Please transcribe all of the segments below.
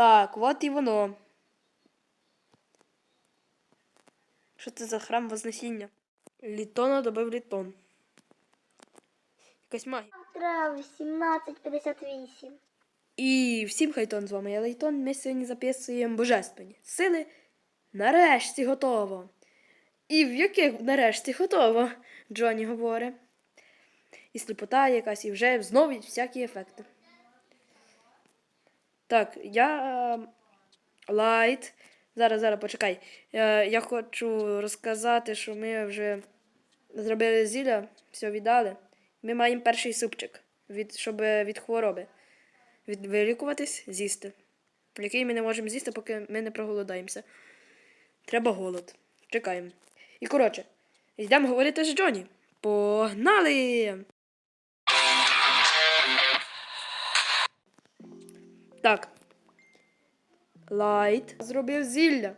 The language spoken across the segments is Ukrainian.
Так, от і воно. Що це за храм Вознесіння? Літона добив літон. Якась магія. Завтра 18.58. І всім хайтон з вами. Я Лейтон. Ми сьогодні записуємо божественні сили. Нарешті готово. І в яких нарешті готово? Джоні говорить. І сліпота якась, і вже знову всякі ефекти. Так, я е, лайт. Зараз, зараз, почекай. Е, я хочу розказати, що ми вже зробили зілля, все віддали. Ми маємо перший супчик, від, щоб від хвороби від, вилікуватись, з'їсти. Який ми не можемо з'їсти, поки ми не проголодаємося. Треба голод. Чекаємо. І коротше, йдемо говорити з Джоні. Погнали! Так. Лайт зробив зілля.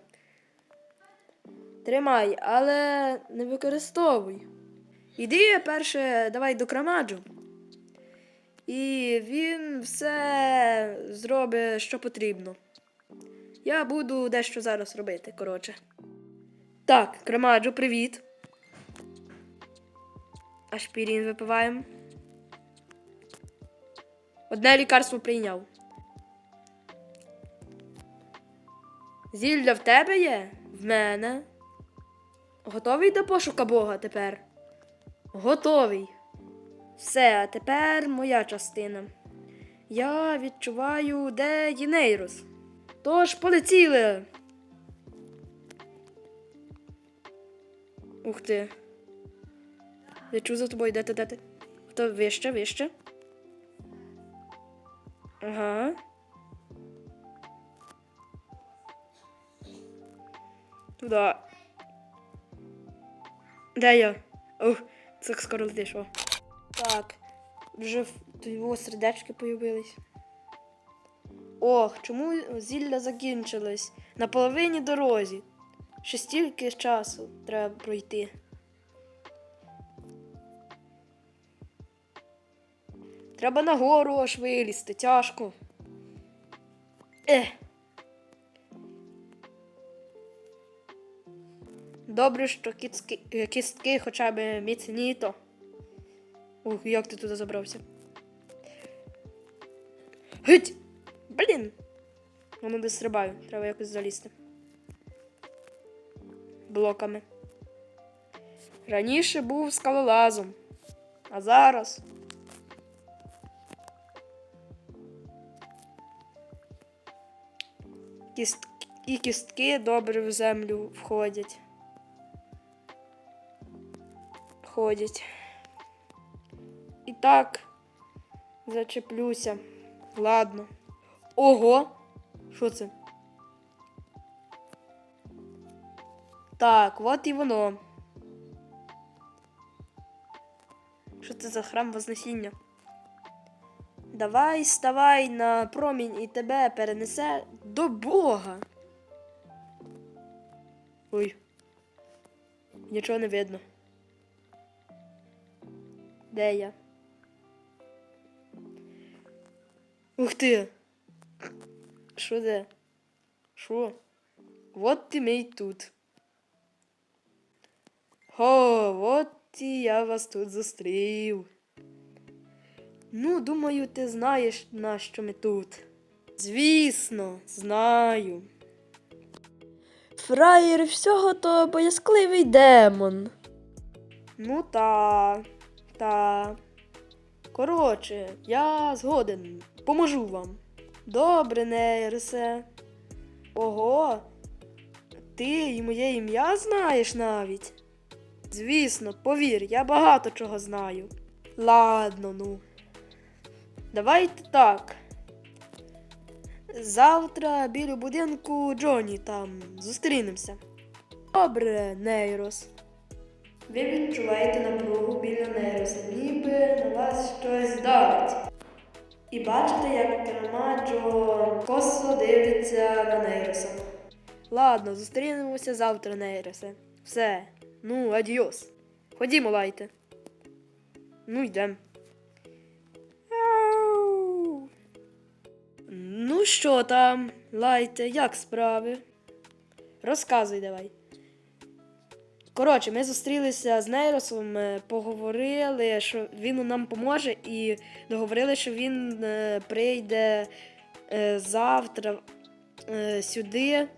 Тримай, але не використовуй. Іди перше, давай до крамаджу. І він все зробить, що потрібно. Я буду дещо зараз робити, коротше. Так, Крамаджо, привіт. Ашпірін випиваємо. Одне лікарство прийняв. Зілля в тебе є? В мене. Готовий до пошука Бога тепер? Готовий. Все, а тепер моя частина. Я відчуваю, де Єнейрус. Тож полетіли. Ух ти. Я чую за тобою, де ти, де ти? Хто вище, вище? Ага. Туда. Де я? Ух, це скоро летиш. Так, вже в його сердечки появились. Ох, чому зілля закінчилось? На половині дорозі. Ще стільки часу треба пройти. Треба нагору аж вилізти, тяжко. Ех. Добре, що кістки, е, кістки хоча б міцні то. Ух, як ти туди забрався? Гить! Блін! Воно десь стрибаю, треба якось залізти. Блоками. Раніше був скалолазом, а зараз. Кіст... І кістки добре в землю входять. Входять. І так, зачеплюся. Ладно. Ого! Що це? Так, от і воно. Що це за храм Вознесіння? Давай ставай на промінь і тебе перенесе до Бога. Ой. Нічого не видно. Де я? Ух ти! Що де? Що? Вот ти мій тут. О, от і я вас тут зустрів. Ну, думаю, ти знаєш, на що ми тут. Звісно, знаю. Фраєр всього то боязкливий демон. Ну та, та. Коротше, я згоден, поможу вам. Добре, Нейрсе. Ого. Ти і моє ім'я знаєш навіть? Звісно, повір, я багато чого знаю. Ладно, ну. Давайте так. Завтра біля будинку Джоні там зустрінемося. Добре, Нейрос. Ви відчуваєте напругу біля Нейроса, ніби на вас щось давить. І бачите, як Крамаджо косо дивиться на Нейроса. Ладно, зустрінемося завтра, Нейросе. Все. Ну, адіос. Ходімо, лайте. Ну, йдем. Ну що там, лайте, як справи? Розказуй давай. Коротше, ми зустрілися з Нейросом, е, поговорили, що він нам поможе, і договорили, що він е, прийде е, завтра сюди.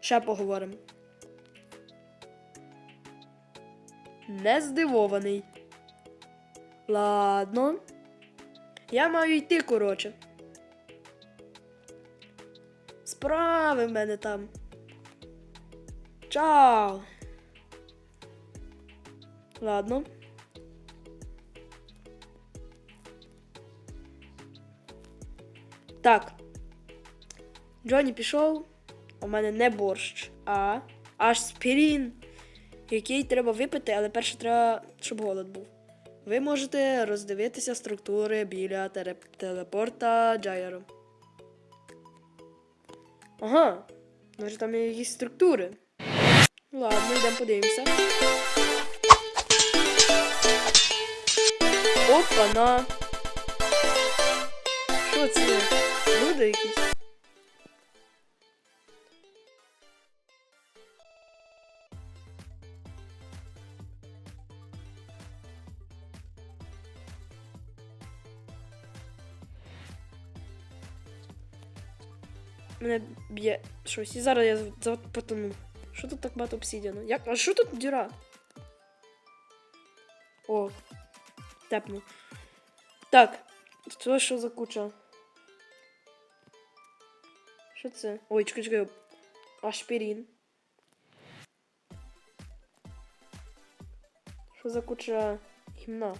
Ще поговоримо. Не здивований. Ладно. Я маю йти, коротше. Справи в мене там. Чао. Ладно. Так. Джонні пішов. У мене не борщ, а аспірін, який треба випити, але перше треба, щоб голод був. Ви можете роздивитися структури біля телепорта Джайро. Ага. Може там є якісь структури. Ладно, йдемо подивимося. Опа-на. Що це? Люди якісь? Мене б'є щось. І зараз я потону. Що тут так багато обсідіану? Як? А що тут діра? О, тепну. Так, це що за куча? Що це? Ой, чекай, чекай. Ашпірін. Що за куча гімна?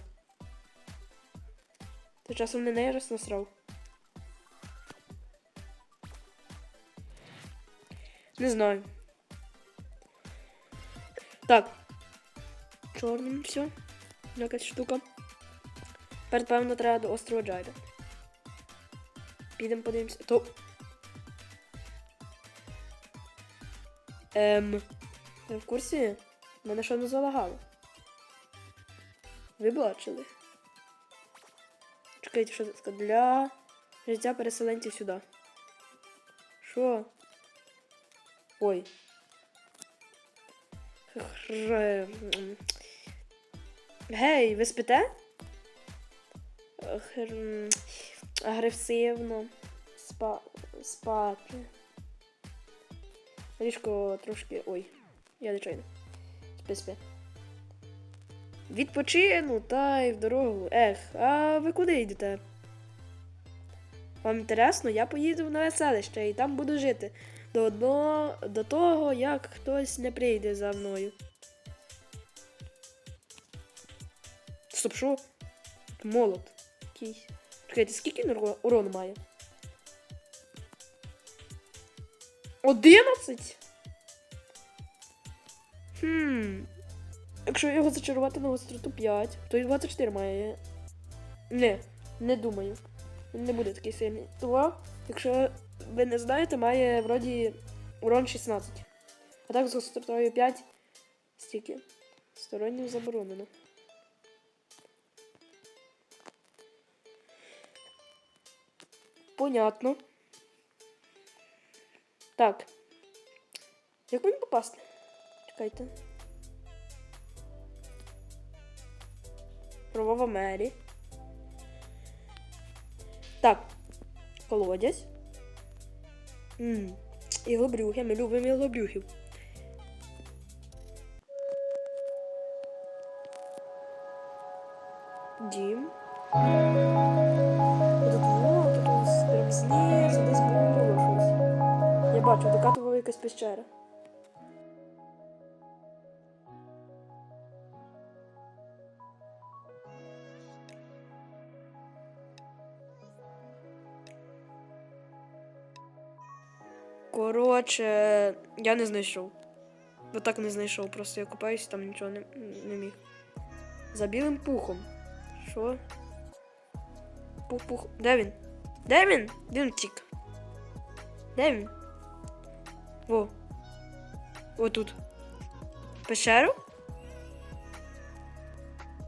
Ти часом не нейрос насрав? Не знаю. Так. Чорним все. Якась штука. Тепер, певно, треба до острова Джайда. Підемо подивимося. То. Ем. Ви в курсі? Мене що не залагало. Ви бачили? Чекайте, що це? Для життя переселенців сюди. Що? Ой. Хр- м. Гей, ви спите? Агресивно. Спа... Спати. Ліжко трошки. Ой, я нечайно. Спи, спи. Відпочину та й в дорогу. Ех, а ви куди йдете? Вам інтересно, я поїду в нове селище і там буду жити. До, одного, до того, як хтось не прийде за мною. Стоп, що? Молот. Якийсь. Чекайте, скільки він уро- урону має? Одинадцять? Хм. Якщо його зачарувати на гостроту 5, то і 24 має. Не, не думаю. Він не буде такий сильний. Того, якщо ви не знаєте, має вроді урон 16. А так з гостротою 5 стільки. Стороннім заборонено. Понятно. Так. Як мені попасти? Чекайте. Правова Мері. Так. Колодязь. Ммм. Іглобрюхи. Ми любимо іглобрюхів. Дім. Якась пещера. Коротше, я не знайшов. Отак не знайшов, просто я купаюся, там нічого не, не міг. За білим пухом. Що? Пух-пух. Де він? Де він? Він втік. Де він? Во. Отут. Пещеру?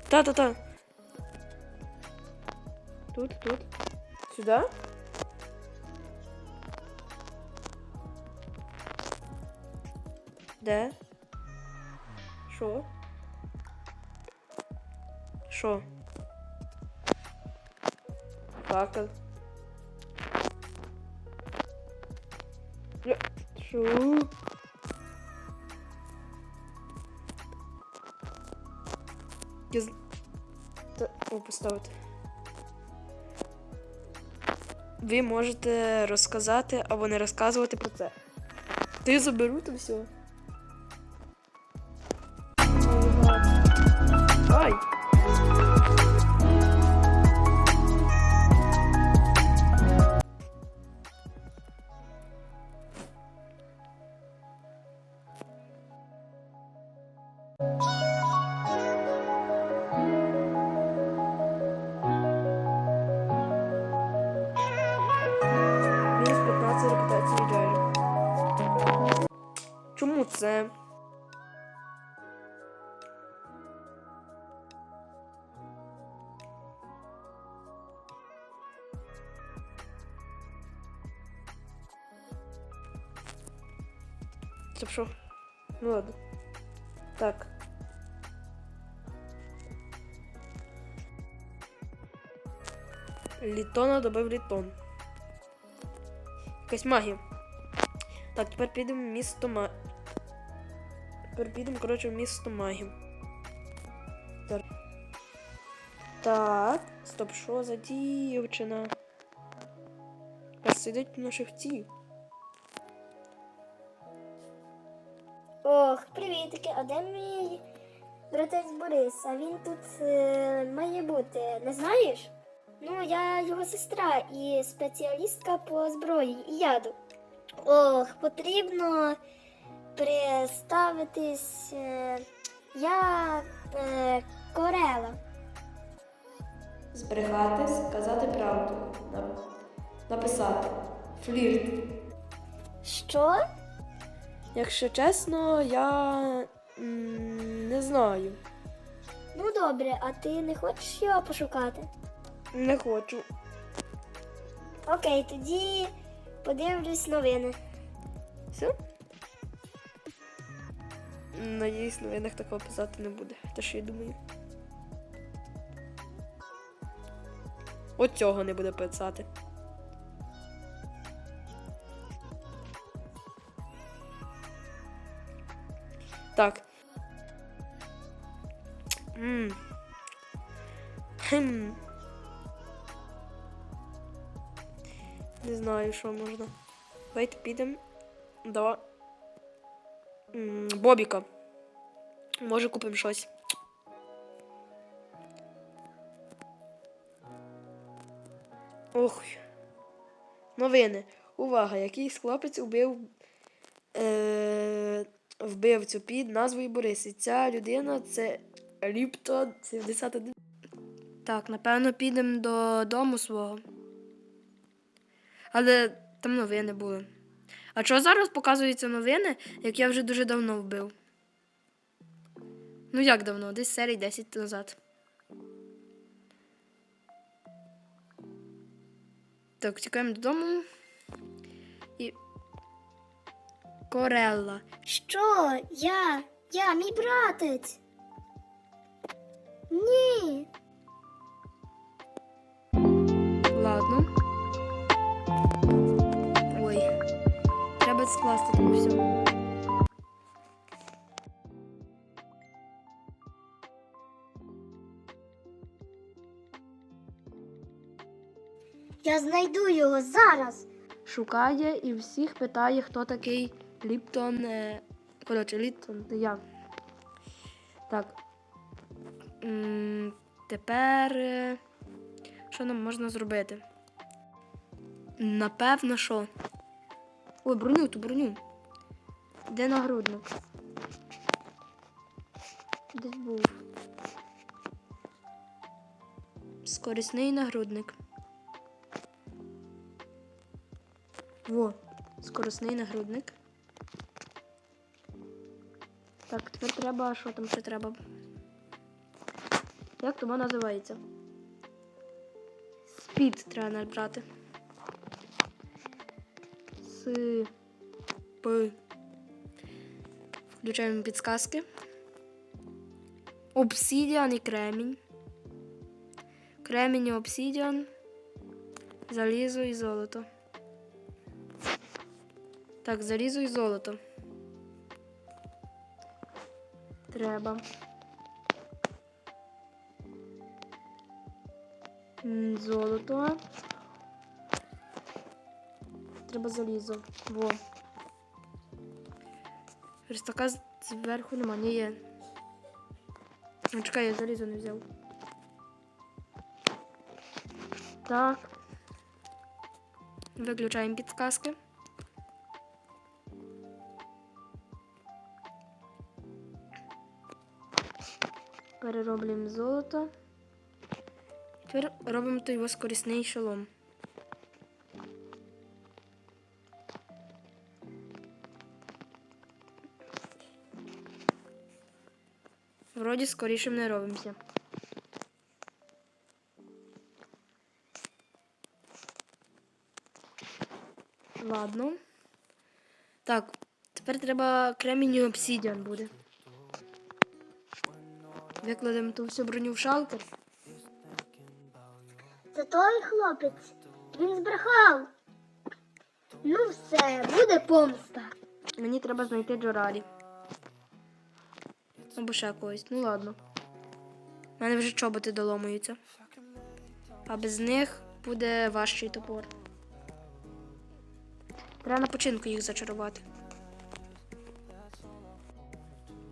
Та-та-та. Тут, тут. сюда Де? шо Що? Факел. Що? Я. Та... О, поставити. Ви можете розказати або не розказувати про це. Ти заберу то все. Ну. Так. Літона добив літон. Якась магія. Так, тепер підемо в місто Ма. Тепер підемо, коротше, в місто магів. Так. Стоп, що за дівчина? Сидить на шифті. А де мій братець Борис? А він тут е, має бути, не знаєш? Ну, я його сестра і спеціалістка по зброї і яду. Ох, потрібно представитись. Е, я е, Корела. Зберегати, сказати правду. Написати. Флірт. Що? Якщо чесно, я не знаю. Ну добре, а ти не хочеш його пошукати? Не хочу. Окей, тоді подивлюсь новини. Все? Надіюсь, новинах такого писати не буде. Те, що я думаю. От цього не буде писати. Так. Хм. Не знаю, що можна. Давайте підемо до Бобіка. Може купимо щось. Ох. Новини. Увага! Якийсь хлопець убив е, вбивцю під назвою Борис. І ця людина це Ліптон 71. Так, напевно, підемо до дому свого. Але там новини були. А чого зараз показуються новини, як я вже дуже давно вбив? Ну як давно? Десь серій 10 назад. Так, тікаємо додому. І. Корелла. Що? Я? Я, мій братець. Ні. Ладно. Ой. Треба скласти тому все. Я знайду його зараз. Шукає і всіх питає, хто такий Ліптон. е, Коротше, Ліптон, це я. Так. Тепер. е, Що нам можна зробити? Напевно, що. Ой, броню, ту броню. Де нагрудник? Десь був. Скорісний нагрудник. Во, скоросний нагрудник. Так, тепер треба. Що там ще треба? Як тому називається? Спід треба набрати. С. П. Включаємо підсказки. Обсидіан і кремінь. Кремінь і обсидіан. Залізо і золото. Так, залізо і золото. Треба. Золото. Треба залізо. Во. Верстака зверху нема, ні є. Ну, чекай, я залізо не взяв. Так. Виключаємо підсказки. Перероблюємо золото. Тепер робимо той воскорісний шолом. Вроді скорішим не робимося. Ладно. Так, тепер треба кремінь і обсідіан буде. Викладемо ту всю броню в шалкер. Це той хлопець. Він збрехав. Ну все, буде помста. Мені треба знайти Джоралі. Або ще когось. Ну ладно. У мене вже чоботи доломуються. А без них буде важчий топор. Треба на починку їх зачарувати.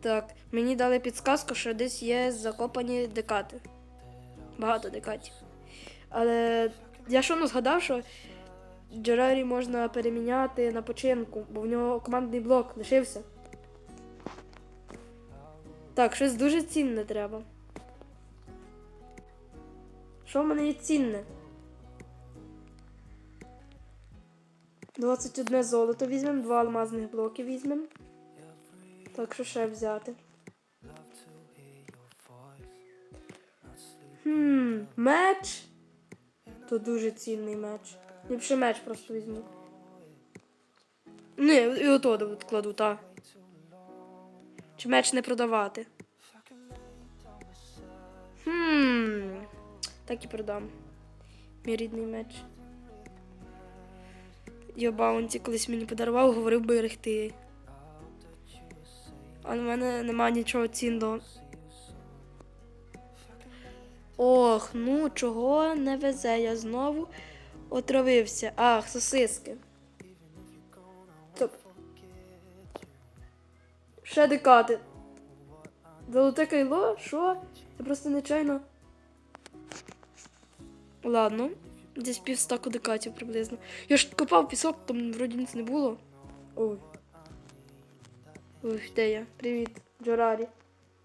Так, мені дали підсказку, що десь є закопані декати. Багато декатів. Але я що ну згадав, що Джерарі можна переміняти на починку, бо в нього командний блок лишився. Так, щось дуже цінне треба. Що в мене є цінне? 21 золото візьмемо, два алмазних блоки візьмемо. Так, що ще взяти? Хм, меч. То дуже цінний меч. Ліпше меч просто візьму. Не, і ото кладу, та. Чи меч не продавати? Хм. Так і продам. Мій рідний меч. Йо Баунті колись мені подарував, говорив берегти. А в мене нема нічого цінного. Ох, ну чого не везе? Я знову отравився. Ах, сосиски. Стоп. Ще декати. Золоте кайло? Що? Я просто нечайно. Ладно. Десь півстаку декатів приблизно. Я ж копав пісок, там вроді ніц не було. Ой. Ой, де я? Привіт, Джорарі.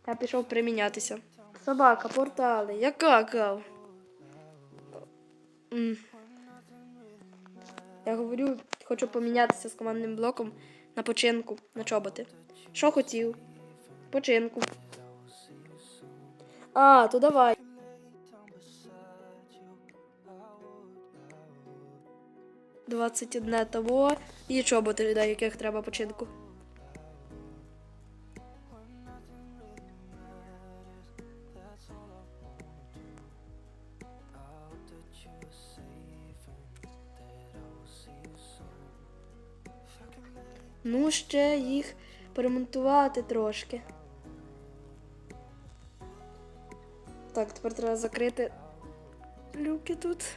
Я пішов примінятися. Собака, портали. Я какав. Я говорю, хочу помінятися з командним блоком на починку, на чоботи. Що хотів? Починку. А, то давай. Двадцять одне того і чоботи, до яких треба починку. Ще їх поремонтувати трошки. Так, тепер треба закрити люки тут.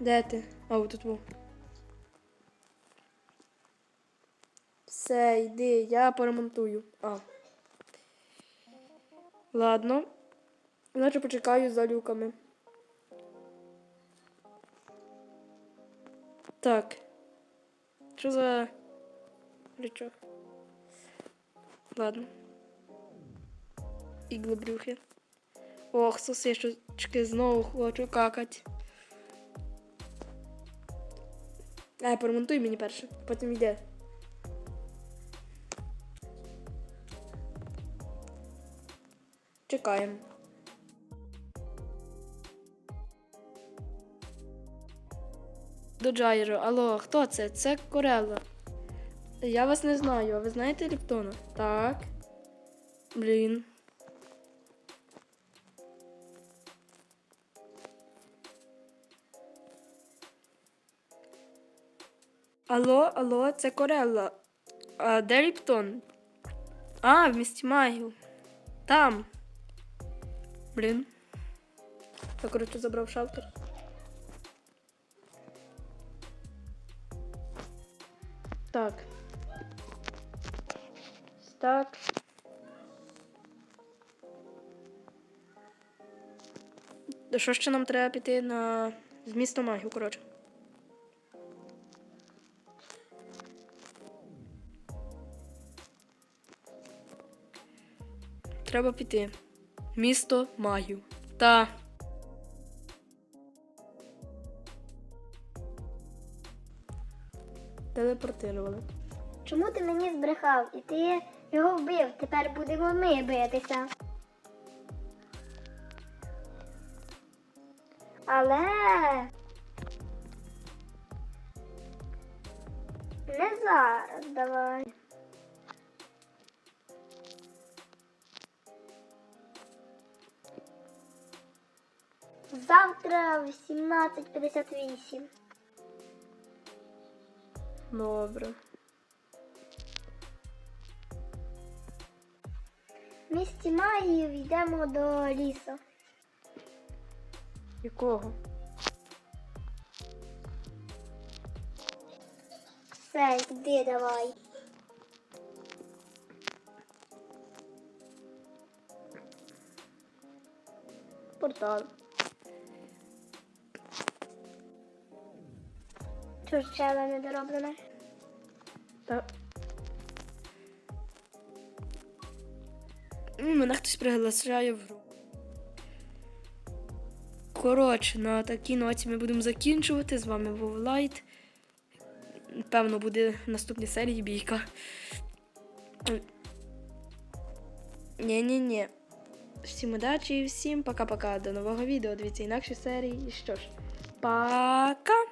Де ти? А, от тут був. Все, йди, я поремонтую. А. Ладно. Значить почекаю за люками. Так. Що за речок? Ладно. Іглобрюхи. Ох, сосисочки знову хочу какать. Е, поремонтуй мені перше, потім йде. Чекаємо. До Джайро. Алло, хто це? Це Корелла. Я вас не знаю, а ви знаєте Ліптона? Так. Блін. Алло, алло, це Корелла. А де Ліптон? А, в місті Магів. Там. Блін. Я, коротше, забрав шалтер. Так. Так. Що ще нам треба піти на в місто магів, коротше. Треба піти. Місто магів. Та. Телепортировали. Чому ти мені збрехав? І ти його вбив. Тепер будемо ми битися. Але. Не зараз давай. Завтра в 17.58. Добре. В місті магів йдемо до лісу. Якого? Все, йди давай. Портал. Чурчела недороблене. Та. М, Мене хтось приглашає в гру. Коротше, на такій ноті ми будемо закінчувати. З вами був Лайт. Певно, буде в наступній серії бійка. Ні-ні-ні. Всім удачі і всім пока-пока. До нового відео. Дивіться інакші серії. І що ж, пока!